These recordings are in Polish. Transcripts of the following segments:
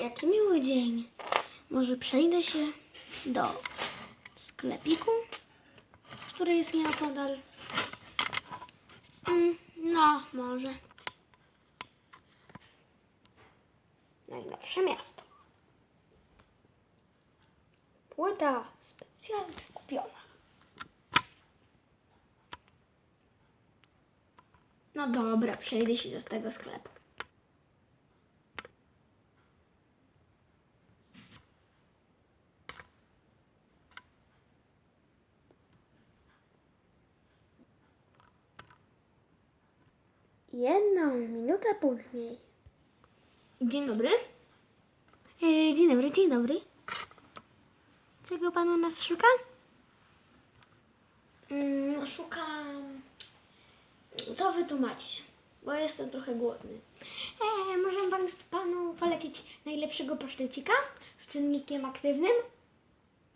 jaki miły dzień. Może przejdę się do sklepiku, który jest nieopodal. Mm, no, może. Najnowsze miasto. Płyta specjalnie kupiona. No dobra, przejdę się do tego sklepu. Jedną minutę później. Dzień dobry. E, dzień dobry, dzień dobry. Czego pan u nas szuka? Mm, szukam. Co wy tu macie? Bo jestem trochę głodny. E, może pan panu polecić najlepszego pasztecika z czynnikiem aktywnym?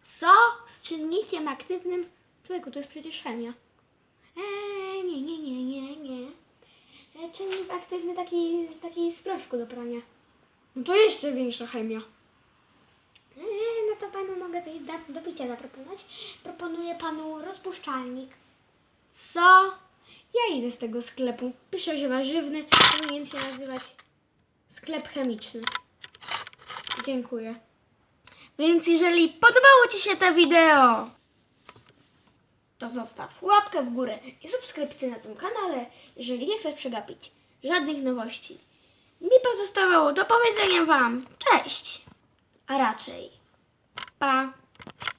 Co? Z czynnikiem aktywnym? Człowieku, to jest przecież chemia. E, nie, nie, nie, nie, nie. E, czynnik aktywny taki, taki z proszku do prania. No to jeszcze większa chemia. E, no to panu mogę coś da- do picia zaproponować. Proponuję panu rozpuszczalnik. Co? Ja idę z tego sklepu. Pisze, że warzywny powinien się nazywać sklep chemiczny. Dziękuję. Więc jeżeli podobało Ci się to wideo, to zostaw łapkę w górę i subskrypcję na tym kanale, jeżeli nie chcesz przegapić żadnych nowości. Mi pozostawało do powiedzenia Wam cześć, a raczej pa.